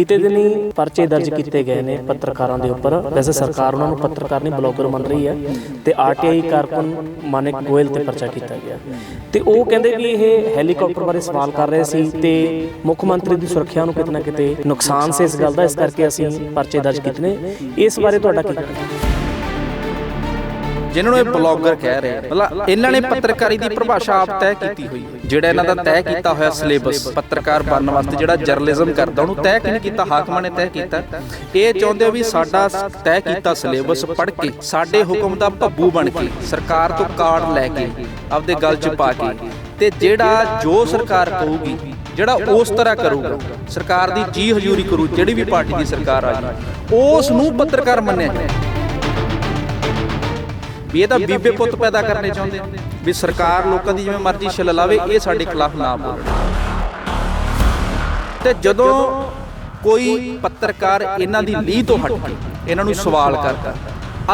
ਬੀਤੇ ਦਿਨੀ ਪਰਚੇ ਦਰਜ ਕੀਤੇ ਗਏ ਨੇ ਪੱਤਰਕਾਰਾਂ ਦੇ ਉੱਪਰ। ਵੈਸੇ ਸਰਕਾਰ ਉਹਨਾਂ ਨੂੰ ਪੱਤਰਕਾਰ ਨਹੀਂ ਬਲੌਗਰ ਮੰਨ ਰਹੀ ਹੈ ਤੇ ਆਰਟੀਆਈ ਕਾਰਕੁਨ ਮਾਨਿਕ ਗੋਇਲ ਤੇ ਪਰਚਾ ਕੀਤਾ ਗਿਆ। ਤੇ ਉਹ ਕਹਿੰਦੇ ਵੀ ਇਹ ਹੈਲੀਕਾਪਟਰ ਬਾਰੇ ਸਵਾਲ ਕਰ ਰਹੇ ਸੀ ਤੇ ਮੁੱਖ ਮੰਤਰੀ ਦੀ ਸੁਰੱਖਿਆ ਨੂੰ ਕਿਤੇ ਨਾ ਕਿਤੇ ਨੁਕਸਾਨ ਸੀ ਇਸ ਗੱਲ ਦਾ, ਇਸ ਕਰਕੇ ਅਸੀਂ ਪਰਚੇ ਦਰਜ ਕੀਤੇ ਨੇ। ਇਸ ਬਾਰੇ ਤੁਹਾਡਾ ਕੀ ਕਹਿਣਾ? ਹੈ ਜਿਨ੍ਹਾਂ ਨੂੰ ਇਹ ਬਲੌਗਰ ਕਹਿ ਰਹੇ ਆ, ਮਤਲਬ ਇਹਨਾਂ ਨੇ ਪੱਤਰਕਾਰੀ ਦੀ ਪਰਿਭਾਸ਼ਾ ਆਪ ਤੈਅ ਕੀਤੀ ਹੋਈ ਹੈ। ਜਿਹੜਾ ਇਹਨਾਂ ਦਾ ਤੈਅ ਕੀਤਾ ਹੋਇਆ ਸਿਲੇਬਸ ਪੱਤਰਕਾਰ ਬਣਨ ਵਾਸਤੇ ਜਿਹੜਾ ਜਰਨਲਿਜ਼ਮ ਕਰਦਾ ਉਹਨੂੰ ਤੈਅ ਕਿਹਨੇ ਕੀਤਾ? ਹਾਕਮਾਂ ਨੇ ਤੈਅ ਕੀਤਾ। ਇਹ ਚਾਹੁੰਦੇ ਆ ਵੀ ਸਾਡਾ ਤੈਅ ਕੀਤਾ ਸਿਲੇਬਸ ਪੜ੍ਹ ਕੇ ਸਾਡੇ ਹੁਕਮ ਦਾ ਭੱਬੂ ਬਣ ਕੇ ਸਰਕਾਰ ਤੋਂ ਕਾਰਡ ਲੈ ਕੇ ਆਪਦੇ ਗਲ 'ਚ ਪਾ ਕੇ ਤੇ ਜਿਹੜਾ ਜੋ ਸਰਕਾਰ ਕਹੂਗੀ ਜਿਹੜਾ ਉਸ ਤਰ੍ਹਾਂ ਕਰੂਗਾ ਸਰਕਾਰ ਦੀ ਜੀ ਹਜ਼ੂਰੀ ਕਰੂ ਜਿਹੜੀ ਵੀ ਪਾਰਟੀ ਦੀ ਸਰਕਾਰ ਆ ਜੀ ਉਸ ਨੂੰ ਪੱਤਰਕਾਰ ਮੰਨਿਆ ਜਾਏ। ਵੀ ਇਹ ਤਾਂ ਬੀਬੇ ਪੁੱਤ ਪੈਦਾ ਕਰਨੇ ਚਾਹੁੰਦੇ ਵੀ ਸਰਕਾਰ ਲੋਕਾਂ ਦੀ ਜਿਵੇਂ ਮਰਜ਼ੀ ਛਿੱਲ ਲਾਵੇ, ਇਹ ਸਾਡੇ ਖਿਲਾਫ ਨਾ ਬੋਲਣ ਤੇ ਜਦੋਂ ਕੋਈ ਪੱਤਰਕਾਰ ਇਹਨਾਂ ਦੀ ਲੀਹ ਤੋਂ ਹਟ ਕੇ ਇਹਨਾਂ ਨੂੰ ਸਵਾਲ ਕਰਦਾ,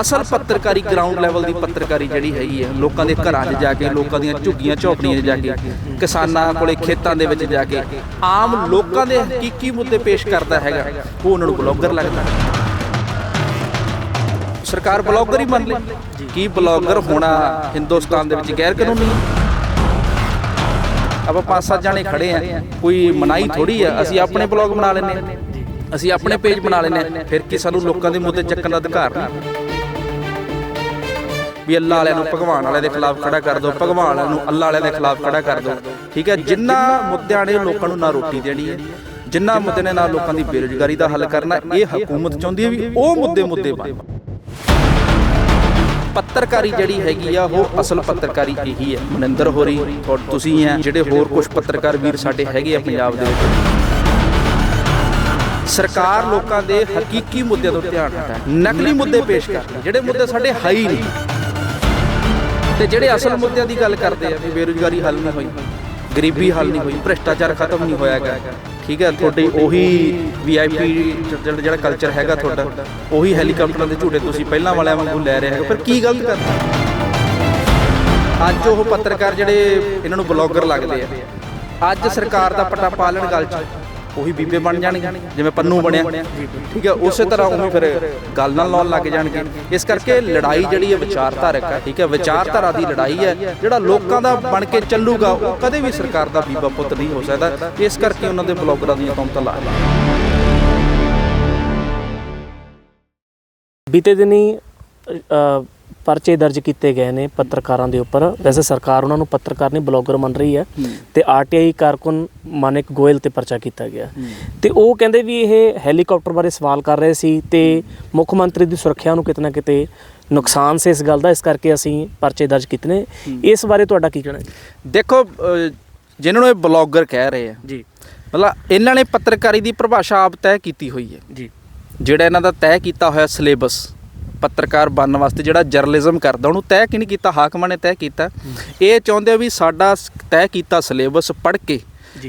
ਅਸਲ ਪੱਤਰਕਾਰੀ ਗਰਾਊਂਡ ਲੈਵਲ ਦੀ ਪੱਤਰਕਾਰੀ ਜਿਹੜੀ ਹੈਗੀ ਹੈ, ਲੋਕਾਂ ਦੇ ਘਰਾਂ 'ਚ ਜਾ ਕੇ, ਲੋਕਾਂ ਦੀਆਂ ਝੁੱਗੀਆਂ, ਝੌਪੜੀਆਂ 'ਚ ਜਾ ਕੇ, ਕਿਸਾਨਾਂ ਕੋਲੇ ਖੇਤਾਂ ਦੇ ਵਿੱਚ ਜਾ ਕੇ, ਆਮ ਲੋਕਾਂ ਦੇ ਹਕੀਕੀ ਮੁੱਦੇ ਪੇਸ਼ ਕਰਦਾ ਹੈਗਾ, ਉਹ ਉਹਨਾਂ ਨੂੰ ਬਲੌਗਰ ਲੱਗਦਾ। ਹੈ ਸਰਕਾਰ ਬਲੌਗਰ ਹੀ ਮੰਨ ਲੇ ਕੀ ਬਲੌਗਰ ਹੋਣਾ ਹਿੰਦੁਸਤਾਨ ਦੇ ਵਿੱਚ ਗੈਰ ਕਾਨੂੰਨੀ ਹੈ ਆਪਾਂ ਪੰਜ ਸੱਤ ਜਾਣੇ ਖੜੇ ਆ। ਕੋਈ ਮਨਾਈ ਥੋੜੀ ਆ। ਅਸੀਂ ਆਪਣੇ ਬਲੌਗ ਬਣਾ ਲੈਨੇ ਆ ਅਸੀਂ ਆਪਣੇ ਪੇਜ ਬਣਾ ਲੈਨੇ ਆ ਫਿਰ ਕੀ ਸਾਨੂੰ ਲੋਕਾਂ ਦੇ ਮੁੱਦੇ ਚੱਕਣ ਦਾ ਅਧਿਕਾਰ ਨਹੀਂ? ਵੀ ਅੱਲਾ ਵਾਲਿਆਂ ਨੂੰ ਭਗਵਾਨ ਵਾਲਿਆਂ ਦੇ ਖਿਲਾਫ ਖੜਾ ਕਰ ਦਿਓ, ਭਗਵਾਨ ਵਾਲਿਆਂ ਨੂੰ ਅੱਲਾ ਵਾਲਿਆਂ ਦੇ ਖਿਲਾਫ ਖੜਾ ਕਰ ਦਿਓ। ਠੀਕ ਹੈ? ਜਿੰਨਾ ਮੁੱਦਿਆਂ ਨੇ ਲੋਕਾਂ ਨੂੰ ਨਾ ਰੋਟੀ ਦੇਣੀ ਹੈ, ਜਿੰਨਾ ਮੁੱਦੇ ਨੇ ਨਾ ਲੋਕਾਂ ਦੀ ਬੇਰੁਜ਼ਗਾਰੀ ਦਾ ਹੱਲ ਕਰਨਾ, ਇਹ ਹਕੂਮਤ ਚਾਹੁੰਦੀ ਹੈ ਵੀ ਉਹ ਮੁੱਦੇ ਮੁੱਦੇ ਬਣ। ਪੱਤਰਕਾਰੀ ਜਿਹੜੀ ਹੈਗੀ ਆ, ਉਹ ਅਸਲ ਪੱਤਰਕਾਰੀ ਇਹੀ ਹੈ। ਮਨਿੰਦਰ ਹੋਰੀ ਔਰ ਤੁਸੀਂ ਹੈ, ਜਿਹੜੇ ਹੋਰ ਕੁਝ ਪੱਤਰਕਾਰ ਵੀਰ ਸਾਡੇ ਹੈਗੇ ਆ ਪੰਜਾਬ ਦੇ ਵਿੱਚ। ਸਰਕਾਰ ਲੋਕਾਂ ਦੇ ਹਕੀਕੀ ਮੁੱਦਿਆਂ ਤੋਂ ਧਿਆਨ ਹਟਾ ਨਕਲੀ ਮੁੱਦੇ ਪੇਸ਼ ਕਰਦੀ ਜਿਹੜੇ ਮੁੱਦੇ ਸਾਡੇ ਹੈ ਹੀ ਨਹੀਂ। ਤੇ ਜਿਹੜੇ ਅਸਲ ਮੁੱਦਿਆਂ ਦੀ ਗੱਲ ਕਰਦੇ ਆ ਵੀ ਬੇਰੁਜ਼ਗਾਰੀ ਹੱਲ ਨਹੀਂ ਹੋਈ, ਗਰੀਬੀ ਹੱਲ ਨਹੀਂ ਹੋਈ, ਭ੍ਰਿਸ਼ਟਾਚਾਰ ਖਤਮ ਨਹੀਂ ਹੋਇਆ ਹੈਗਾ ਠੀਕ ਹੈ, ਤੁਹਾਡੀ ਉਹੀ ਵੀਆਈਪੀ ਜਿਹੜਾ ਜਿਹੜਾ ਕਲਚਰ ਹੈਗਾ ਤੁਹਾਡਾ, ਉਹੀ ਹੈਲੀਕਾਪਟਰਾਂ ਦੇ ਝੂਟੇ ਤੁਸੀਂ ਪਹਿਲਾਂ ਵਾਲਿਆਂ ਵਾਂਗੂ ਲੈ ਰਹੇ ਹੋ ਪਰ ਕੀ ਗਲਤ ਕਰਦਾ ਅੱਜ ਉਹ ਪੱਤਰਕਾਰ ਜਿਹੜੇ ਇਹਨਾਂ ਨੂੰ ਬਲੌਗਰ ਲੱਗਦੇ ਆ। ਅੱਜ ਸਰਕਾਰ ਦਾ ਪਟਾ ਪਾਲਣ ਗੱਲ 'ਚ। ਉਹੀ ਬੀਬੇ ਬਣ ਜਾਣਗੇ, ਜਿਵੇਂ ਪੰਨੂ ਬਣਿਆ। ਠੀਕ ਹੈ, ਉਸੇ ਤਰ੍ਹਾਂ ਉਵੇਂ ਫਿਰ ਗੱਲ ਨਾਲ ਲਾਉਣ ਲੱਗ ਜਾਣਗੇ। ਇਸ ਕਰਕੇ ਲੜਾਈ ਜਿਹੜੀ ਹੈ ਵਿਚਾਰਧਾਰਕ ਹੈ, ਠੀਕ ਹੈ, ਵਿਚਾਰਧਾਰਾ ਦੀ ਲੜਾਈ ਹੈ, ਜਿਹੜਾ ਲੋਕਾਂ ਦਾ ਬਣ ਕੇ ਚੱਲੂਗਾ, ਉਹ ਕਦੇ ਵੀ ਸਰਕਾਰ ਦਾ ਬੀਬਾ ਪੁੱਤ ਨਹੀਂ ਹੋ ਸਕਦਾ। ਇਸ ਕਰਕੇ ਉਹਨਾਂ ਦੇ ਬਲੌਗਰਾਂ ਦੀਆਂ ਕੌਮਤਾਂ ਲਾ ਬੀਤੇ ਦਿਨੀ ਪਰਚੇ ਦਰਜ ਕੀਤੇ ਗਏ ਨੇ ਪੱਤਰਕਾਰਾਂ ਦੇ ਉੱਪਰ। ਵੈਸੇ ਸਰਕਾਰ ਉਹਨਾਂ ਨੂੰ ਪੱਤਰਕਾਰ ਨਹੀਂ ਬਲੌਗਰ ਮੰਨ ਰਹੀ ਹੈ ਤੇ ਆਰਟੀਆਈ ਕਾਰਕੁਨ ਮਾਨਿਕ ਗੋਇਲ ਤੇ ਪਰਚਾ ਕੀਤਾ ਗਿਆ। ਤੇ ਉਹ ਕਹਿੰਦੇ ਵੀ ਇਹ ਹੈਲੀਕਾਪਟਰ ਬਾਰੇ ਸਵਾਲ ਕਰ ਰਹੇ ਸੀ ਤੇ ਮੁੱਖ ਮੰਤਰੀ ਦੀ ਸੁਰੱਖਿਆ ਨੂੰ ਕਿਤੇ ਨਾ ਕਿਤੇ ਨੁਕਸਾਨ ਸੀ ਇਸ ਗੱਲ ਦਾ ਇਸ ਕਰਕੇ ਅਸੀਂ ਪਰਚੇ ਦਰਜ ਕੀਤੇ ਨੇ। ਇਸ ਬਾਰੇ ਤੁਹਾਡਾ ਕੀ ਕਹਿਣਾ ਹੈ? ਦੇਖੋ ਜਿਨ੍ਹਾਂ ਨੂੰ ਇਹ ਬਲੌਗਰ ਕਹਿ ਰਹੇ ਆ ਜੀ। ਮਤਲਬ ਇਹਨਾਂ ਨੇ ਪੱਤਰਕਾਰੀ ਦੀ ਪਰਿਭਾਸ਼ਾ ਆਪ ਤੈਅ ਕੀਤੀ ਹੋਈ ਹੈ। ਜੀ। ਜਿਹੜਾ ਇਹਨਾਂ ਦਾ ਤੈਅ ਕੀਤਾ ਹੋਇਆ ਸਿਲੇਬਸ ਪੱਤਰਕਾਰ ਬਣਨ ਵਾਸਤੇ ਜਿਹੜਾ ਜਰਨਲਿਜ਼ਮ ਕਰਦਾ ਉਹਨੂੰ ਤੈਅ ਕਿਹਨੇ ਕੀਤਾ? ਹਾਕਮਾਂ ਨੇ ਤੈਅ ਕੀਤਾ। ਇਹ ਚਾਹੁੰਦੇ ਆ ਵੀ ਸਾਡਾ ਤੈਅ ਕੀਤਾ ਸਿਲੇਬਸ ਪੜ੍ਹ ਕੇ।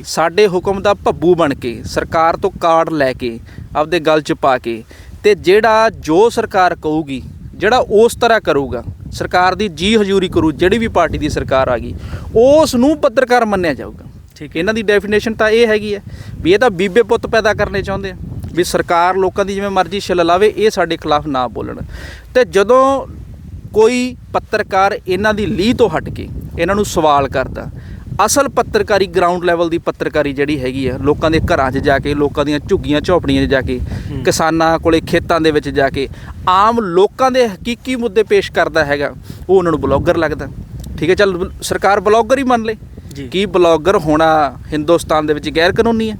ਸਾਡੇ ਹੁਕਮ ਦਾ ਭੱਬੂ ਬਣ ਕੇ ਸਰਕਾਰ ਤੋਂ ਕਾਰਡ ਲੈ ਕੇ ਆਪਦੇ ਗਲ 'ਚ ਪਾ ਕੇ ਤੇ ਜਿਹੜਾ ਜੋ ਸਰਕਾਰ ਕਹੂਗੀ ਜਿਹੜਾ ਉਸ ਤਰ੍ਹਾਂ ਕਰੂਗਾ ਸਰਕਾਰ ਦੀ ਜੀ ਹਜ਼ੂਰੀ ਕਰੂ ਜਿਹੜੀ ਵੀ ਪਾਰਟੀ ਦੀ ਸਰਕਾਰ ਆ ਗਈ ਉਸ ਨੂੰ ਪੱਤਰਕਾਰ ਮੰਨਿਆ ਜਾਊਗਾ। ਠੀਕ ਇਹਨਾਂ ਦੀ ਡੈਫੀਨੇਸ਼ਨ ਤਾਂ ਇਹ ਹੈਗੀ ਹੈ ਵੀ ਇਹ ਤਾਂ ਬੀਬੇ ਪੁੱਤ ਪੈਦਾ ਕਰਨੇ ਚਾਹੁੰਦੇ ਆ। ਵੀ ਸਰਕਾਰ ਲੋਕਾਂ ਦੀ ਜਿਵੇਂ ਮਰਜ਼ੀ ਛਿੱਲ ਲਾਵੇ ਇਹ ਸਾਡੇ ਖਿਲਾਫ ਨਾ ਬੋਲਣ। ਤੇ ਜਦੋਂ ਕੋਈ ਪੱਤਰਕਾਰ ਇਹਨਾਂ ਦੀ ਲੀਹ ਤੋਂ ਹਟ ਕੇ ਇਹਨਾਂ ਨੂੰ ਸਵਾਲ ਕਰਦਾ ਅਸਲ ਪੱਤਰਕਾਰੀ ਗਰਾਊਂਡ ਲੈਵਲ ਦੀ ਪੱਤਰਕਾਰੀ ਜਿਹੜੀ ਹੈਗੀ ਆ ਲੋਕਾਂ ਦੇ ਘਰਾਂ 'ਚ ਜਾ ਕੇ ਲੋਕਾਂ ਦੀਆਂ ਝੁੱਗੀਆਂ ਝੌਪੜੀਆਂ 'ਚ ਜਾ ਕੇ ਕਿਸਾਨਾਂ ਕੋਲੇ ਖੇਤਾਂ ਦੇ ਵਿੱਚ ਜਾ ਕੇ ਆਮ ਲੋਕਾਂ ਦੇ ਹਕੀਕੀ ਮੁੱਦੇ ਪੇਸ਼ ਕਰਦਾ ਹੈਗਾ ਉਹ ਉਹਨਾਂ ਨੂੰ ਬਲੌਗਰ ਲੱਗਦਾ। ਠੀਕ ਹੈ ਚੱਲ ਸਰਕਾਰ ਬਲੌਗਰ ਹੀ ਮੰਨ ਲੇ। ਕੀ ਬਲੌਗਰ ਹੋਣਾ ਹਿੰਦੁਸਤਾਨ ਦੇ ਵਿੱਚ ਗੈਰ ਕਾਨੂੰਨੀ ਹੈ?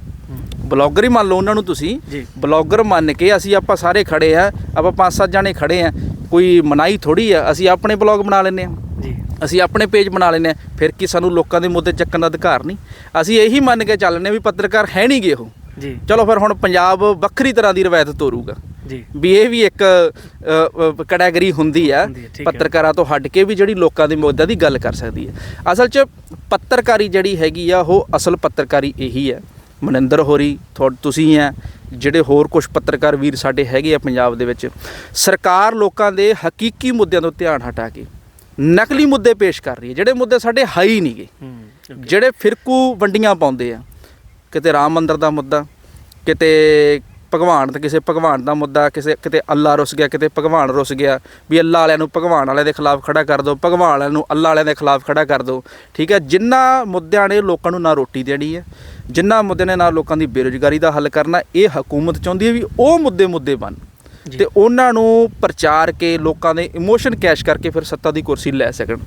ਬਲੌਗਰ ਹੀ ਮੰਨ ਲਓ ਉਹਨਾਂ ਨੂੰ ਤੁਸੀਂ। ਜੀ। ਬਲੌਗਰ ਮੰਨ ਕੇ ਅਸੀਂ ਆਪਾਂ ਸਾਰੇ ਖੜੇ ਆ ਆਪਾਂ ਪੰਜ ਸੱਤ ਜਾਣੇ ਖੜੇ ਆ। ਕੋਈ ਮਨਾਈ ਥੋੜੀ ਆ ਅਸੀਂ ਆਪਣੇ ਬਲੌਗ ਬਣਾ ਲੈਨੇ ਆ। ਜੀ। ਅਸੀਂ ਆਪਣੇ ਪੇਜ ਬਣਾ ਲੈਨੇ ਆ ਫਿਰ ਕੀ ਸਾਨੂੰ ਲੋਕਾਂ ਦੇ ਮੁੱਦੇ ਚੱਕਣ ਦਾ ਅਧਿਕਾਰ ਨਹੀਂ। ਅਸੀਂ ਇਹੀ ਮੰਨ ਕੇ ਚੱਲਨੇ ਵੀ ਪੱਤਰਕਾਰ ਹੈ ਨਹੀਂ ਗੇ ਉਹ। ਜੀ। ਚਲੋ ਫਿਰ ਹੁਣ ਪੰਜਾਬ ਵੱਖਰੀ ਤਰ੍ਹਾਂ ਦੀ ਰਵਾਇਤ ਤੋਰੂਗਾ। ਜੀ। ਵੀ ਇਹ ਵੀ ਇੱਕ ਕੈਟਾਗਰੀ ਹੁੰਦੀ ਆ ਹੁੰਦੀ ਹੈ, ਠੀਕ ਹੈ। ਪੱਤਰਕਾਰਾਂ ਤੋਂ ਹਟ ਕੇ ਵੀ ਜਿਹੜੀ ਲੋਕਾਂ ਦੇ ਮੁੱਦਿਆਂ ਦੀ ਗੱਲ ਕਰ ਸਕਦੀ ਹੈ ਅਸਲ 'ਚ ਪੱਤਰਕਾਰੀ ਜਿਹੜੀ ਹੈਗੀ ਆ ਉਹ ਅਸਲ ਪੱਤਰਕਾਰੀ ਇਹੀ ਹੈ ਮਨਿੰਦਰ ਹੋਰੀ ਤੁਸੀਂ ਹੈ ਜਿਹੜੇ ਹੋਰ ਕੁਝ ਪੱਤਰਕਾਰ ਵੀਰ ਸਾਡੇ ਹੈਗੇ ਆ ਪੰਜਾਬ ਦੇ ਵਿੱਚ ਸਰਕਾਰ ਲੋਕਾਂ ਦੇ ਹਕੀਕੀ ਮੁੱਦਿਆਂ ਤੋਂ ਧਿਆਨ ਹਟਾ ਕੇ ਨਕਲੀ ਮੁੱਦੇ ਪੇਸ਼ ਕਰ ਰਹੀ ਹੈ ਜਿਹੜੇ ਮੁੱਦੇ ਸਾਡੇ ਹੈ ਹੀ ਨਹੀਂਗੇ। ਜਿਹੜੇ ਫਿਰਕੂ ਵੰਡੀਆਂ ਪਾਉਂਦੇ ਆ ਕਿਤੇ ਰਾਮ ਮੰਦਰ ਦਾ ਮੁੱਦਾ ਕਿਤੇ ਭਗਵਾਨ ਤੇ ਕਿਸੇ ਭਗਵਾਨ ਦਾ ਮੁੱਦਾ ਕਿਸੇ ਕਿਤੇ ਅੱਲਾ ਰੁੱਸ ਗਿਆ ਕਿਤੇ ਭਗਵਾਨ ਰੁੱਸ ਗਿਆ ਵੀ ਅੱਲਾ ਵਾਲਿਆਂ ਨੂੰ ਭਗਵਾਨ ਵਾਲਿਆਂ ਦੇ ਖਿਲਾਫ ਖੜਾ ਕਰ ਦਿਓ ਭਗਵਾਨ ਵਾਲਿਆਂ ਨੂੰ ਅੱਲਾ ਵਾਲਿਆਂ ਦੇ ਖਿਲਾਫ ਖੜਾ ਕਰ ਦਿਓ ਠੀਕ ਹੈ ਜਿੰਨਾ ਮੁੱਦਿਆਂ ਨੇ ਲੋਕਾਂ ਨੂੰ ਨਾ ਰੋਟੀ ਦੇਣੀ ਹੈ ਜਿੰਨਾ ਮੁੱਦੇ ਨੇ ਨਾਲ ਲੋਕਾਂ ਦੀ ਬੇਰੁਜ਼ਗਾਰੀ ਦਾ ਹੱਲ ਕਰਨਾ ਇਹ ਹਕੂਮਤ ਚਾਹੁੰਦੀ ਹੈ ਵੀ ਉਹ ਮੁੱਦੇ ਮੁੱਦੇ ਬਣ। ਤੇ ਉਹਨਾਂ ਨੂੰ ਪ੍ਰਚਾਰ ਕੇ ਲੋਕਾਂ ਦੇ ਇਮੋਸ਼ਨ ਕੈਸ਼ ਕਰਕੇ ਫਿਰ ਸੱਤਾ ਦੀ ਕੁਰਸੀ ਲੈ ਸਕਣ।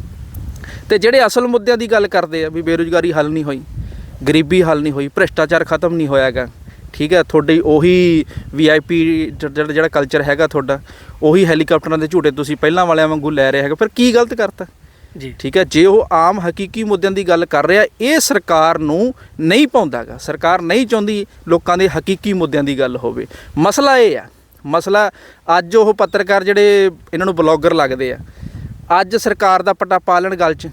ਤੇ ਜਿਹੜੇ ਅਸਲ ਮੁੱਦਿਆਂ ਦੀ ਗੱਲ ਕਰਦੇ ਆ ਵੀ ਬੇਰੁਜ਼ਗਾਰੀ ਹੱਲ ਨਹੀਂ ਹੋਈ ਗਰੀਬੀ ਹੱਲ ਨਹੀਂ ਹੋਈ ਭ੍ਰਿਸ਼ਟਾਚਾਰ ਖਤਮ ਨਹੀਂ ਹੋਇਆਗਾ ਠੀਕ ਹੈ ਤੁਹਾਡੀ ਉਹੀ ਵੀਆਈਪੀ ਜਿਹੜਾ ਜਿਹੜਾ ਕਲਚਰ ਹੈਗਾ ਤੁਹਾਡਾ ਉਹੀ ਹੈਲੀਕਾਪਟਰਾਂ ਦੇ ਝੂਟੇ ਤੁਸੀਂ ਪਹਿਲਾਂ ਵਾਲਿਆਂ ਵਾਂਗੂ ਲੈ ਰਹੇ ਹੈਗੇ ਫਿਰ ਕੀ ਗਲਤ ਕਰਤਾ? ਜੀ। ਠੀਕ ਹੈ ਜੇ ਉਹ ਆਮ ਹਕੀਕੀ ਮੁੱਦਿਆਂ ਦੀ ਗੱਲ ਕਰ ਰਿਹਾ ਇਹ ਸਰਕਾਰ ਨੂੰ ਨਹੀਂ ਪਾਉਂਦਾਗਾ ਸਰਕਾਰ ਨਹੀਂ ਚਾਹੁੰਦੀ ਲੋਕਾਂ ਦੇ ਹਕੀਕੀ ਮੁੱਦਿਆਂ ਦੀ ਗੱਲ ਹੋਵੇ। ਮਸਲਾ ਇਹ ਆ ਮਸਲਾ ਅੱਜ ਉਹ ਪੱਤਰਕਾਰ ਜਿਹੜੇ ਇਹਨਾਂ ਨੂੰ ਬਲੌਗਰ ਲੱਗਦੇ ਆ ਅੱਜ ਸਰਕਾਰ ਦਾ ਪਟਾ ਪਾਲਣ ਗੱਲ 'ਚ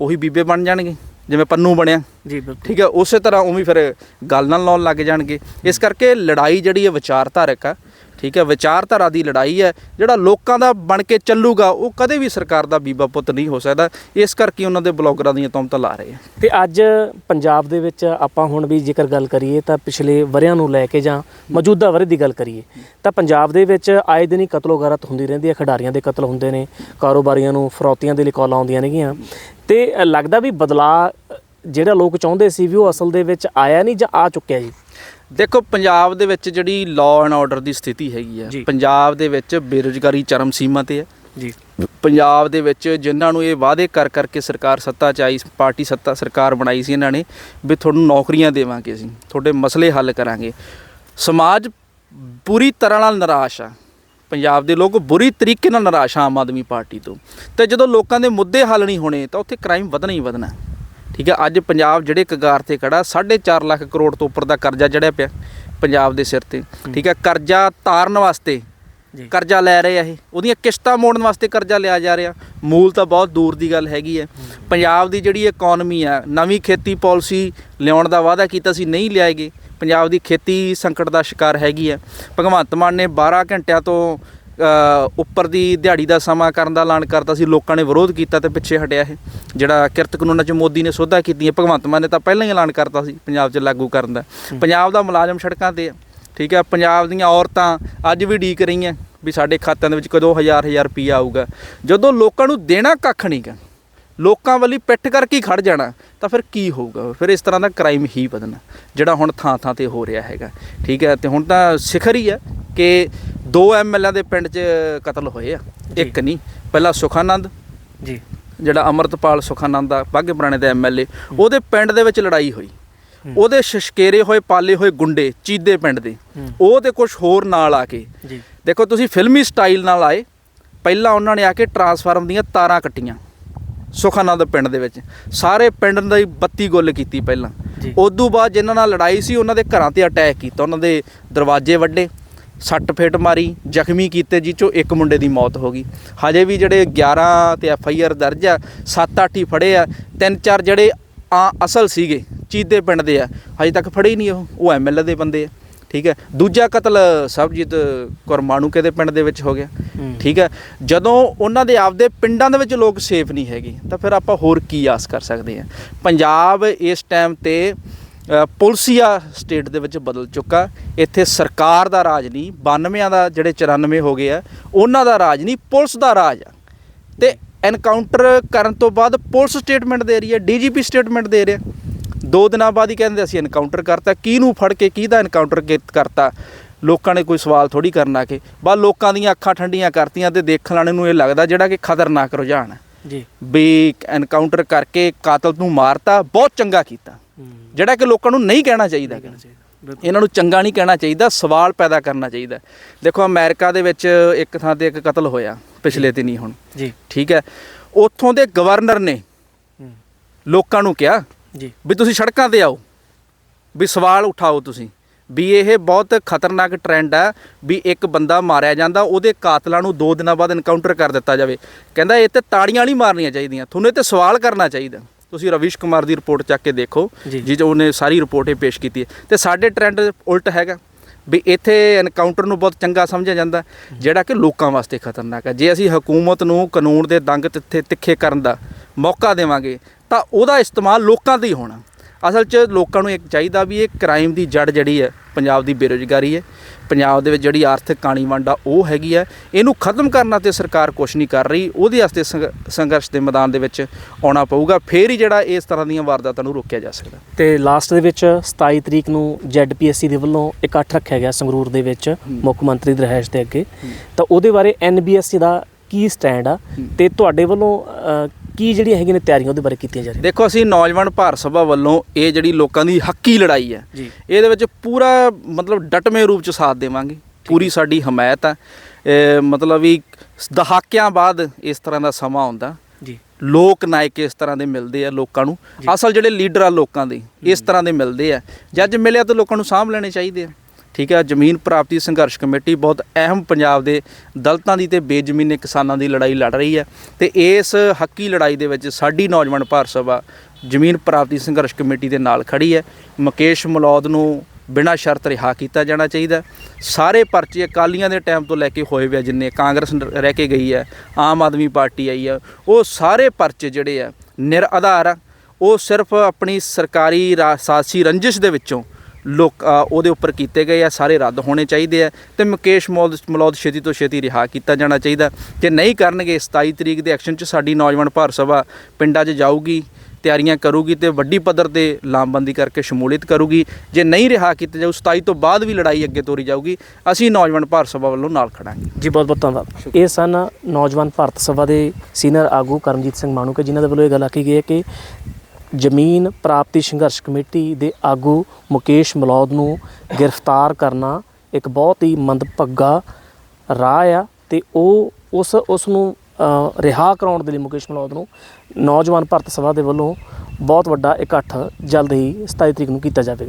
ਉਹੀ ਬੀਬੇ ਬਣ ਜਾਣਗੇ। ਜਿਵੇਂ ਪੰਨੂ ਬਣਿਆ। ਜੀ ਬਿਲਕੁਲ। ਠੀਕ ਹੈ ਉਸੇ ਤਰ੍ਹਾਂ ਉਵੇਂ ਫਿਰ ਗੱਲ ਨਾਲ ਲਾਉਣ ਲੱਗ ਜਾਣਗੇ। ਇਸ ਕਰਕੇ ਲੜਾਈ ਜਿਹੜੀ ਹੈ ਵਿਚਾਰਧਾਰਕ ਆ ਠੀਕ ਹੈ ਵਿਚਾਰਧਾਰਾ ਦੀ ਲੜਾਈ ਹੈ ਜਿਹੜਾ ਲੋਕਾਂ ਦਾ ਬਣ ਕੇ ਚੱਲੂਗਾ ਉਹ ਕਦੇ ਵੀ ਸਰਕਾਰ ਦਾ ਬੀਬਾ ਪੁੱਤ ਨਹੀਂ ਹੋ ਸਕਦਾ। ਇਸ ਕਰਕੇ ਉਹਨਾਂ ਦੇ ਬਲੌਗਰਾਂ ਦੀਆਂ ਤੁਮਤਾਂ ਲਾ ਰਹੇ ਆ। ਤੇ ਅੱਜ ਪੰਜਾਬ ਦੇ ਵਿੱਚ ਆਪਾਂ ਹੁਣ ਵੀ ਜੇਕਰ ਗੱਲ ਕਰੀਏ ਤਾਂ ਪਿਛਲੇ ਵਰਿਆਂ ਨੂੰ ਲੈ ਕੇ ਜਾਂ ਮੌਜੂਦਾ ਵਰੇ ਦੀ ਗੱਲ ਕਰੀਏ ਤਾਂ ਪੰਜਾਬ ਦੇ ਵਿੱਚ ਆਏ ਦਿਨ ਹੀ ਕਤਲੋਗਾਰਤ ਹੁੰਦੀ ਰਹਿੰਦੀ ਹੈ ਖਿਡਾਰੀਆਂ ਦੇ ਕਤਲ ਹੁੰਦੇ ਨੇ ਕਾਰੋਬਾਰੀਆਂ ਨੂੰ ਫਰੌਤੀਆਂ ਦੇ ਲਈ ਕਾਲਾਂ ਆਉਂਦੀਆਂ ਨੇਗੀਆਂ। ਤੇ ਲੱਗਦਾ ਵੀ ਬਦਲਾ ਜਿਹੜਾ ਲੋਕ ਚਾਹੁੰਦੇ ਸੀ ਵੀ ਉਹ ਅਸਲ ਦੇ ਵਿੱਚ ਆਇਆ ਨਹੀਂ ਜਾਂ ਆ ਚੁੱਕਿਆ ਜੀ? ਦੇਖੋ ਪੰਜਾਬ ਦੇ ਵਿੱਚ ਜਿਹੜੀ ਲਾਅ ਐਂਡ ਆਰਡਰ ਦੀ ਸਥਿਤੀ ਹੈਗੀ ਆ। ਪੰਜਾਬ ਦੇ ਵਿੱਚ ਬੇਰੁਜ਼ਗਾਰੀ ਚਰਮ ਸੀਮਾ ਤੇ ਹੈ ਜੀ। ਪੰਜਾਬ ਦੇ ਵਿੱਚ ਜਿਨ੍ਹਾਂ ਨੂੰ ਇਹ ਵਾਅਦੇ ਕਰ ਕਰਕੇ ਸਰਕਾਰ ਸੱਤਾ ਚ ਆਈ ਪਾਰਟੀ ਸੱਤਾ ਸਰਕਾਰ ਬਣਾਈ ਸੀ ਇਹਨਾਂ ਨੇ ਵੀ ਤੁਹਾਨੂੰ ਨੌਕਰੀਆਂ ਦੇਵਾਂਗੇ ਅਸੀਂ ਤੁਹਾਡੇ ਮਸਲੇ ਹੱਲ ਕਰਾਂਗੇ। ਸਮਾਜ ਪੂਰੀ ਤਰ੍ਹਾਂ ਨਾਲ ਨਿਰਾਸ਼ ਆ। ਪੰਜਾਬ ਦੇ ਲੋਕ ਬੁਰੀ ਤਰੀਕੇ ਨਾਲ ਨਿਰਾਸ਼ ਆ ਆਮ ਆਦਮੀ ਪਾਰਟੀ ਤੋਂ। ਤੇ ਜਦੋਂ ਲੋਕਾਂ ਦੇ ਮੁੱਦੇ ਹੱਲ ਨਹੀਂ ਹੋਣੇ ਤਾਂ ਉੱਥੇ ਕ੍ਰਾਈਮ ਵਧਣਾ ਹੀ ਵਧਣਾ। ਠੀਕ ਹੈ ਅੱਜ ਪੰਜਾਬ ਜਿਹੜੇ ਕਗਾਰ ਤੇ ਖੜਾ 4.5 ਲੱਖ ਕਰੋੜ ਤੋਂ ਉੱਪਰ ਦਾ ਕਰਜ਼ਾ ਚੜਿਆ ਪਿਆ ਪੰਜਾਬ ਦੇ ਸਿਰ ਤੇ। ਠੀਕ ਹੈ ਕਰਜ਼ਾ ਤਾਰਨ ਵਾਸਤੇ ਕਰਜ਼ਾ ਲੈ ਰਹੇ ਆ ਇਹ। ਉਹਦੀਆਂ ਕਿਸ਼ਤਾਂ ਮੋੜਨ ਵਾਸਤੇ ਕਰਜ਼ਾ ਲਿਆ ਜਾ ਰਿਹਾ। ਮੂਲ ਤਾਂ ਬਹੁਤ ਦੂਰ ਦੀ ਗੱਲ ਹੈਗੀ ਹੈ। ਪੰਜਾਬ ਦੀ ਜਿਹੜੀ ਇਕਨੋਮੀ ਆ ਨਵੀਂ ਖੇਤੀ ਪਾਲਿਸੀ ਲਿਆਉਣ ਦਾ ਵਾਅਦਾ ਕੀਤਾ ਸੀ ਨਹੀਂ ਲਿਆਏਗੇ ਪੰਜਾਬ ਦੀ ਖੇਤੀ ਸੰਕਟ ਦਾ ਸ਼ਿਕਾਰ ਹੈਗੀ ਹੈ। ਭਗਵੰਤ ਮਾਨ ਨੇ 12 ਘੰਟਿਆਂ ਤੋਂ ਉੱਪਰ ਦੀ ਦਿਹਾੜੀ ਦਾ ਸਮਾਂ ਕਰਨ ਦਾ ਐਲਾਨ ਕਰਤਾ ਸੀ। ਲੋਕਾਂ ਨੇ ਵਿਰੋਧ ਕੀਤਾ ਤੇ ਪਿੱਛੇ ਹਟਿਆ ਇਹ ਜਿਹੜਾ ਕਿਰਤ ਕਾਨੂੰਨਾਂ 'ਚ ਮੋਦੀ ਨੇ ਸੋਧਾਂ ਕੀਤੀਆਂ। ਭਗਵੰਤ ਮਾਨ ਨੇ ਤਾਂ ਪਹਿਲਾਂ ਹੀ ਐਲਾਨ ਕਰਤਾ ਸੀ ਪੰਜਾਬ 'ਚ ਲਾਗੂ ਕਰਨ ਦਾ। ਪੰਜਾਬ ਦਾ ਮੁਲਾਜ਼ਮ ਸੜਕਾਂ ਤੇ ਠੀਕ ਹੈ? ਪੰਜਾਬ ਦੀਆਂ ਔਰਤਾਂ ਅੱਜ ਵੀ ਡੀਕ ਰਹੀਆਂ ਵੀ ਸਾਡੇ ਖਾਤਿਆਂ ਦੇ ਵਿੱਚ ਕਦੋਂ ਹਜ਼ਾਰ ਹਜ਼ਾਰ ਰੁਪਈਆ ਆਊਗਾ। ਜਦੋਂ ਲੋਕਾਂ ਨੂੰ ਦੇਣਾ ਕੱਖ ਨਹੀਂ ਗਾ ਲੋਕਾਂ ਵੱਲੀ ਪਿੱਠ ਕਰਕੇ ਹੀ ਖੜ ਜਾਣਾ ਤਾਂ ਫਿਰ ਕੀ ਹੋਊਗਾ? ਫਿਰ ਇਸ ਤਰ੍ਹਾਂ ਦਾ ਕ੍ਰਾਈਮ ਹੀ ਵਧਣਾ ਜਿਹੜਾ ਹੁਣ ਥਾਂ ਥਾਂ ਤੇ ਹੋ ਰਿਹਾ ਹੈਗਾ। ਠੀਕ ਹੈ ਤੇ ਹੁਣ ਤਾਂ ਸਿਖਰ ਹੀ ਹੈ ਕਿ ਦੋ ਐਮਐਲਏ ਦੇ ਪਿੰਡ 'ਚ ਕਤਲ ਹੋਏ ਆ ਇੱਕ ਨਹੀਂ ਪਹਿਲਾਂ ਸੁਖਾਨੰਦ ਜੀ। ਜਿਹੜਾ ਅਮਰਤਪਾਲ ਸੁਖਾਨੰਦ ਦਾ ਬਾਘੇ ਪੁਰਾਣੇ ਦਾ ਐਮਐਲਏ ਉਹਦੇ ਪਿੰਡ ਦੇ ਵਿੱਚ ਲੜਾਈ ਹੋਈ। ਉਹਦੇ ਸ਼ਸ਼ਕੇਰੇ ਹੋਏ ਪਾਲੇ ਹੋਏ ਗੁੰਡੇ ਚੀਦੇ ਪਿੰਡ ਦੇ। ਉਹ ਤੇ ਕੁਝ ਹੋਰ ਨਾਲ ਆ ਕੇ। ਜੀ। ਦੇਖੋ ਤੁਸੀਂ ਫਿਲਮੀ ਸਟਾਈਲ ਨਾਲ ਆਏ ਪਹਿਲਾਂ ਉਹਨਾਂ ਨੇ ਆ ਕੇ ਟਰਾਂਸਫਾਰਮ ਦੀਆਂ ਤਾਰਾਂ ਕੱਟੀਆਂ। ਸੁਖਾਨੰਦ ਪਿੰਡ ਦੇ ਵਿੱਚ। ਸਾਰੇ ਪਿੰਡ ਦੀ ਬੱਤੀ ਗੁੱਲ ਕੀਤੀ ਪਹਿਲਾਂ। ਜੀ। ਉਦੋਂ ਬਾਅਦ ਜਿਨ੍ਹਾਂ ਨਾਲ ਲੜਾਈ ਸੀ ਉਹਨਾਂ ਦੇ ਘਰਾਂ ਤੇ ਅਟੈਕ ਕੀਤਾ। ਉਹਨਾਂ ਦੇ ਦਰਵਾਜ਼ੇ ਵੱਡੇ ਸੱਟ ਫੇਟ ਮਾਰੀ ਜ਼ਖਮੀ ਕੀਤੇ ਜਿਹ ਚੋਂ ਇੱਕ ਮੁੰਡੇ ਦੀ ਮੌਤ ਹੋ ਗਈ। ਹਜੇ ਵੀ ਜਿਹੜੇ 11 ਤੇ ਐਫ ਆਈ ਆਰ ਦਰਜ ਆ 7-8 ਹੀ ਫੜੇ ਆ। ਤਿੰਨ ਚਾਰ ਜਿਹੜੇ ਆ ਅਸਲ ਸੀਗੇ ਚੀਦੇ ਪਿੰਡ ਦੇ ਆ। ਹਜੇ ਤੱਕ ਫੜੇ ਹੀ ਨਹੀਂ ਉਹ। ਉਹ ਐਮਐਲਏ ਦੇ ਬੰਦੇ ਆ। ਠੀਕ ਹੈ? ਦੂਜਾ ਕਤਲ ਸਬਜੀਤ ਕੌਰ ਮਾਣੂਕੇ ਦੇ ਪਿੰਡ ਦੇ ਵਿੱਚ ਹੋ ਗਿਆ। ਠੀਕ ਹੈ? ਜਦੋਂ ਉਹਨਾਂ ਦੇ ਆਪਦੇ ਪਿੰਡਾਂ ਦੇ ਵਿੱਚ ਲੋਕ ਸੇਫ ਨਹੀਂ ਹੈਗੇ ਤਾਂ ਫਿਰ ਆਪਾਂ ਹੋਰ ਕੀ ਆਸ ਕਰ ਸਕਦੇ ਹਾਂ? ਪੰਜਾਬ ਇਸ ਟਾਈਮ ਤੇ ਪੁਲਸੀਆ ਸਟੇਟ ਦੇ ਵਿੱਚ ਬਦਲ ਚੁੱਕਾ। ਇੱਥੇ ਸਰਕਾਰ ਦਾ ਰਾਜ ਨਹੀਂ 92 ਦਾ ਜਿਹੜੇ 94 ਹੋ ਗਏ ਆ ਉਹਨਾਂ ਦਾ ਰਾਜ ਨਹੀਂ ਪੁਲਿਸ ਦਾ ਰਾਜ ਆ। ਤੇ ਐਨਕਾਊਂਟਰ ਕਰਨ ਤੋਂ ਬਾਅਦ ਪੁਲਿਸ ਸਟੇਟਮੈਂਟ ਦੇ ਰਹੀ ਹੈ ਡੀਜੀਪੀ ਸਟੇਟਮੈਂਟ ਦੇ ਰਿਹਾ। ਦੋ ਦਿਨਾਂ ਬਾਅਦ ਹੀ ਕਹਿੰਦੇ ਅਸੀਂ ਐਨਕਾਊਂਟਰ ਕਰਤਾ। ਕਿਹਨੂੰ ਫੜ ਕੇ ਕਿਹਦਾ ਐਨਕਾਊਂਟਰ ਕਰਤਾ? ਲੋਕਾਂ ਨੇ ਕੋਈ ਸਵਾਲ ਥੋੜੀ ਕਰਨਾ ਕਿ। ਬਾ ਲੋਕਾਂ ਦੀਆਂ ਅੱਖਾਂ ਠੰਡੀਆਂ ਕਰਤੀਆਂ ਤੇ ਦੇਖਣ ਵਾਲੇ ਨੂੰ ਇਹ ਲੱਗਦਾ ਜਿਹੜਾ ਕਿ ਖਤਰਨਾਕ ਰੁਝਾਨ ਹੈ। ਜੀ। ਵੀ ਐਨਕਾਊਂਟਰ ਕਰਕੇ ਕਾਤਲ ਨੂੰ ਮਾਰਤਾ ਬਹੁਤ ਚੰਗਾ ਕੀਤਾ। ਜਿਹੜਾ ਕਿ ਲੋਕਾਂ ਨੂੰ ਨਹੀਂ ਕਹਿਣਾ ਚਾਹੀਦਾ ਇਹਨਾਂ ਨੂੰ ਚੰਗਾ ਨਹੀਂ ਕਹਿਣਾ ਚਾਹੀਦਾ ਸਵਾਲ ਪੈਦਾ ਕਰਨਾ ਚਾਹੀਦਾ। ਦੇਖੋ ਅਮਰੀਕਾ ਦੇ ਵਿੱਚ ਇੱਕ ਥਾਂ ਤੇ ਇੱਕ ਕਤਲ ਹੋਇਆ ਪਿਛਲੇ ਦਿਨੀ ਹੁਣ। ਜੀ। ਠੀਕ ਹੈ? ਉੱਥੋਂ ਦੇ ਗਵਰਨਰ ਨੇ ਲੋਕਾਂ ਨੂੰ ਕਿਹਾ ਜੀ। ਵੀ ਤੁਸੀਂ ਸੜਕਾਂ ਤੇ ਆਓ ਵੀ ਸਵਾਲ ਉਠਾਓ ਤੁਸੀਂ ਵੀ ਇਹ ਬਹੁਤ ਖਤਰਨਾਕ ਟ੍ਰੈਂਡ ਹੈ ਵੀ ਇੱਕ ਬੰਦਾ ਮਾਰਿਆ ਜਾਂਦਾ ਉਹਦੇ ਕਾਤਲਾਂ ਨੂੰ 2 ਦਿਨਾਂ ਬਾਅਦ ਐਨਕਾਊਂਟਰ ਕਰ ਦਿੱਤਾ ਜਾਵੇ। ਕਹਿੰਦਾ ਇਹ ਤੇ ਤਾੜੀਆਂ ਨਹੀਂ ਮਾਰਨੀਆਂ ਚਾਹੀਦੀਆਂ ਤੁਹਾਨੂੰ ਇਹ ਤੇ ਸਵਾਲ ਕਰਨਾ ਚਾਹੀਦਾ। ਤੁਸੀਂ ਰਵਿਸ਼ ਕੁਮਾਰ ਦੀ ਰਿਪੋਰਟ ਚੱਕ ਕੇ ਦੇਖੋ ਜੀ। ਜੀ ਜੋ ਉਹਨੇ ਸਾਰੀ ਰਿਪੋਰਟ ਇਹ ਪੇਸ਼ ਕੀਤੀ ਹੈ। ਤੇ ਸਾਡੇ ਟ੍ਰੈਂਡ ਉਲਟ ਹੈਗਾ। ਵੀ ਇੱਥੇ ਐਨਕਾਊਂਟਰ ਨੂੰ ਬਹੁਤ ਚੰਗਾ ਸਮਝਿਆ ਜਾਂਦਾ, ਜਿਹੜਾ ਕਿ ਲੋਕਾਂ ਵਾਸਤੇ ਖਤਰਨਾਕ ਹੈ। ਜੇ ਅਸੀਂ ਹਕੂਮਤ ਨੂੰ ਕਾਨੂੰਨ ਦੇ ਦੰਗ ਤਿੱਥੇ ਤਿੱਖੇ ਕਰਨ ਦਾ ਮੌਕਾ ਦੇਵਾਂਗੇ, ਤਾਂ ਉਹਦਾ ਇਸਤੇਮਾਲ ਲੋਕਾਂ ਤੇ ਹੀ ਹੋਣਾ। ਅਸਲ 'ਚ ਲੋਕਾਂ ਨੂੰ ਇੱਕ ਚਾਹੀਦਾ ਵੀ ਇਹ ਕ੍ਰਾਈਮ ਦੀ ਜੜ ਜਿਹੜੀ ਹੈ ਪੰਜਾਬ ਦੀ ਬੇਰੁਜ਼ਗਾਰੀ ਹੈ। ਪੰਜਾਬ ਦੇ ਵਿੱਚ ਜਿਹੜੀ ਆਰਥਿਕ ਕਾਣੀ ਵੰਡ ਉਹ ਹੈਗੀ ਹੈ। ਇਹਨੂੰ ਖਤਮ ਕਰਨ ਤੇ ਸਰਕਾਰ ਕੁਛ ਨਹੀਂ ਕਰ ਰਹੀ। ਉਹਦੇ ਵਾਸਤੇ ਸੰਘ- ਸੰਘਰਸ਼ ਦੇ ਮੈਦਾਨ ਦੇ ਵਿੱਚ ਆਉਣਾ ਪਊਗਾ। ਫੇਰ ਹੀ ਜਿਹੜਾ ਇਸ ਤਰ੍ਹਾਂ ਦੀਆਂ ਵਾਰਦਾਤਾਂ ਨੂੰ ਰੋਕਿਆ ਜਾ ਸਕਦਾ। ਤੇ ਲਾਸਟ ਦੇ ਵਿੱਚ 27 ਤਰੀਕ ਨੂੰ ZPSC ਦੇ ਵੱਲੋਂ ਇਕੱਠ ਰੱਖਿਆ ਗਿਆ ਸੰਗਰੂਰ ਦੇ ਵਿੱਚ ਮੁੱਖ ਮੰਤਰੀ ਦੀ ਰਿਹਾਇਸ਼ ਦੇ ਅੱਗੇ। ਤਾਂ ਉਹਦੇ ਬਾਰੇ NBSC ਦਾ ਕੀ ਸਟੈਂਡ ਆ? ਤੇ ਤੁਹਾਡੇ ਵੱਲੋਂ ਕੀ ਜਿਹੜੀਆਂ ਹੈਗੀਆਂ ਨੇ ਤਿਆਰੀਆਂ ਉਹਦੇ ਬਾਰੇ ਕੀਤੀਆਂ ਜਾ ਰਹੀਆਂ ਦੇਖੋ ਅਸੀਂ ਨੌਜਵਾਨ ਭਾਰਤ ਸਭਾ ਵੱਲੋਂ ਇਹ ਜਿਹੜੀ ਲੋਕਾਂ ਦੀ ਹੱਕੀ ਲੜਾਈ ਹੈ ਜੀ। ਇਹਦੇ ਵਿੱਚ ਪੂਰਾ ਮਤਲਬ ਡਟਵੇਂ ਰੂਪ ਚ ਸਾਥ ਦੇਵਾਂਗੇ। ਪੂਰੀ ਸਾਡੀ ਹਮਾਇਤ ਹੈ। ਇਹ ਮਤਲਬ ਵੀ ਦਹਾਕਿਆਂ ਬਾਅਦ ਇਸ ਤਰ੍ਹਾਂ ਦਾ ਸਮਾਂ ਆਉਂਦਾ। ਜੀ। ਲੋਕ ਨਾਇਕ ਇਸ ਤਰ੍ਹਾਂ ਦੇ ਮਿਲਦੇ ਆ ਲੋਕਾਂ ਨੂੰ। ਅਸਲ ਜਿਹੜੇ ਲੀਡਰ ਆ ਲੋਕਾਂ ਦੇ ਇਸ ਤਰ੍ਹਾਂ ਦੇ ਮਿਲਦੇ ਆ। ਜੱਜ ਮਿਲਿਆ ਤਾਂ ਲੋਕਾਂ ਨੂੰ ਸਾਂਭ ਲੈਣੇ ਚਾਹੀਦੇ ਆ। ਠੀਕ ਹੈ ਜ਼ਮੀਨ ਪ੍ਰਾਪਤੀ ਸੰਘਰਸ਼ ਕਮੇਟੀ ਬਹੁਤ ਅਹਿਮ ਪੰਜਾਬ ਦੇ ਦਲਤਾਂ ਦੀ ਤੇ ਬੇਜ਼ਮੀਨੇ ਕਿਸਾਨਾਂ ਦੀ ਲੜਾਈ ਲੜ ਰਹੀ ਹੈ ਤੇ ਇਸ ਹੱਕੀ ਲੜਾਈ ਦੇ ਵਿੱਚ ਸਾਡੀ ਨੌਜਵਾਨ ਭਾਰਤ ਸਭਾ ਜ਼ਮੀਨ ਪ੍ਰਾਪਤੀ ਸੰਘਰਸ਼ ਕਮੇਟੀ ਦੇ ਨਾਲ ਖੜੀ ਹੈ। ਮੁਕੇਸ਼ ਮਲੌਦ ਨੂੰ ਬਿਨਾਂ ਸ਼ਰਤ ਰਿਹਾ ਕੀਤਾ ਜਾਣਾ ਚਾਹੀਦਾ ਸਾਰੇ ਪਰਚੇ ਅਕਾਲੀਆਂ ਦੇ ਟਾਈਮ ਤੋਂ ਲੈ ਕੇ ਹੋਏ ਵੇ ਆ, ਜਿੰਨੇ ਕਾਂਗਰਸ ਰਹਿ ਕੇ ਗਈ ਹੈ ਆਮ ਆਦਮੀ ਪਾਰਟੀ ਆਈ ਹੈ ਉਹ ਸਾਰੇ ਪਰਚੇ ਜਿਹੜੇ ਆ ਨਿਰਆਧਾਰ ਆ। ਉਹ ਸਿਰਫ ਆਪਣੀ ਸਰਕਾਰੀ ਰਾ- ਸਾਸੀ ਰੰਜਿਸ਼ ਦੇ ਵਿੱਚੋਂ ਲੋਕ ਉਹਦੇ ਉੱਪਰ ਕੀਤੇ ਗਏ ਆ, ਸਾਰੇ ਰੱਦ ਹੋਣੇ ਚਾਹੀਦੇ ਆ ਤੇ ਮੁਕੇਸ਼ ਮੌਦ ਮਲੌਦ ਛੇਤੀ ਤੋਂ ਛੇਤੀ ਰਿਹਾ ਕੀਤਾ ਜਾਣਾ ਚਾਹੀਦਾ। ਜੇ ਨਹੀਂ ਕਰਨਗੇ 27 ਤਰੀਕ ਦੇ ਐਕਸ਼ਨ 'ਚ ਸਾਡੀ ਨੌਜਵਾਨ ਭਾਰਤ ਸਭਾ ਪਿੰਡਾਂ 'ਚ ਜਾਊਗੀ, ਤਿਆਰੀਆਂ ਕਰੂਗੀ ਤੇ ਵੱਡੀ ਪੱਧਰ ਤੇ ਲਾਮਬੰਦੀ ਕਰਕੇ ਸ਼ਮੂਲੀਅਤ ਕਰੂਗੀ। ਜੇ ਨਹੀਂ ਰਿਹਾ ਕੀਤਾ ਜਾਊ 27 ਤੋਂ ਬਾਅਦ ਵੀ ਲੜਾਈ ਅੱਗੇ ਤੋਰੀ ਜਾਊਗੀ, ਅਸੀਂ ਨੌਜਵਾਨ ਭਾਰਤ ਸਭਾ ਵੱਲੋਂ ਨਾਲ ਖੜਾਂਗੇ। ਜੀ, ਬਹੁਤ ਬਹੁਤ ਧੰਨਵਾਦ। ਇਹ ਸਨ ਨੌਜਵਾਨ ਭਾਰਤ ਸਭਾ ਦੇ ਸੀਨੀਅਰ ਆਗੂ ਕਰਮਜੀਤ ਸਿੰਘ ਮਾਣੂਕੇ, ਜਿਨ੍ਹਾਂ ਦੇ ਵੱਲੋਂ ਇਹ ਗੱਲ ਆਖੀ ਗਈ ਹੈ ਕਿ ਜ਼ਮੀਨ ਪ੍ਰਾਪਤੀ ਸੰਘਰਸ਼ ਕਮੇਟੀ ਦੇ ਆਗੂ ਮੁਕੇਸ਼ ਮਲੌਦ ਨੂੰ ਗ੍ਰਿਫਤਾਰ ਕਰਨਾ ਇੱਕ ਬਹੁਤ ਹੀ ਮੰਦਭਾਗਾ ਰਾਹ ਆ ਤੇ ਉਹ ਉਸ ਉਸ ਨੂੰ ਅ, ਰਿਹਾ ਕਰਾਉਣ ਦੇ ਲਈ ਮੁਕੇਸ਼ ਮਲੌਦ ਨੂੰ ਨੌਜਵਾਨ ਭਾਰਤ ਸਭਾ ਦੇ ਵੱਲੋਂ ਬਹੁਤ ਵੱਡਾ ਇਕੱਠ ਜਲਦ ਹੀ 27 ਤਰੀਕ ਨੂੰ ਕੀਤਾ ਜਾਵੇਗਾ।